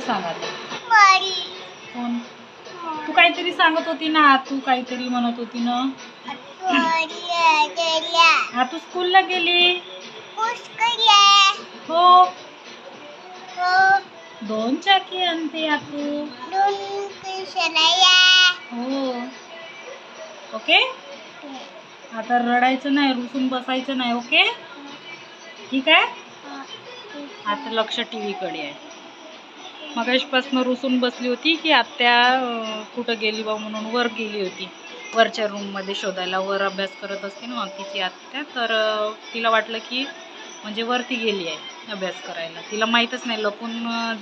सांग कोण? तू काहीतरी सांगत होती ना तू काहीतरी म्हणत होती ना. हा तू स्कूलला गेली? हो. दोन चाकी आणते आतू. हो. ओके? आता रडायचं नाही रुसून बसायचं नाही ओके? ठीक आहे? आता लक्ष टी व्हीकडे आहे. मगाशपासून रुसून बसली होती की आत्या कुठं गेली बा म्हणून वर गेली होती. वरच्या रूममध्ये शोधायला वर अभ्यास करत असते ना तिची आत्या. तर तिला वाटलं की म्हणजे वरती गेली आहे अभ्यास करायला. तिला माहीतच नाही लपून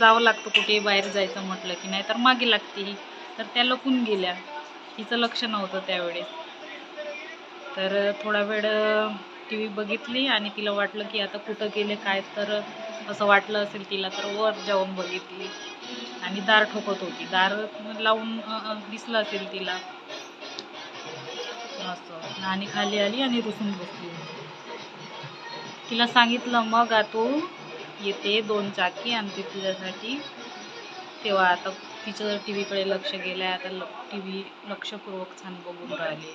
जावं लागतं कुठे बाहेर जायचं म्हटलं की नाही तर मागे लागते ही. तर त्या लपून गेल्या. तिचं लक्ष नव्हतं त्यावेळेस. तर थोडा वेळ टी व्ही बघितली आणि तिला वाटलं की आता कुठं गेले काय तर असं वाटलं असेल तिला तर वर जाऊन बघितली. आणि दार ठोकत होती. दार लावून दिसलं असेल तिला. असं. आणि खाली आली आणि रुसून बसली. होती तिला सांगितलं मग आ तू येते दोन चाकी आणते तुझ्यासाठी. तेव्हा आता तिचं टी व्हीकडे लक्ष गेलं आहे आता टी व्ही लक्षपूर्वक छान बघून राहिली.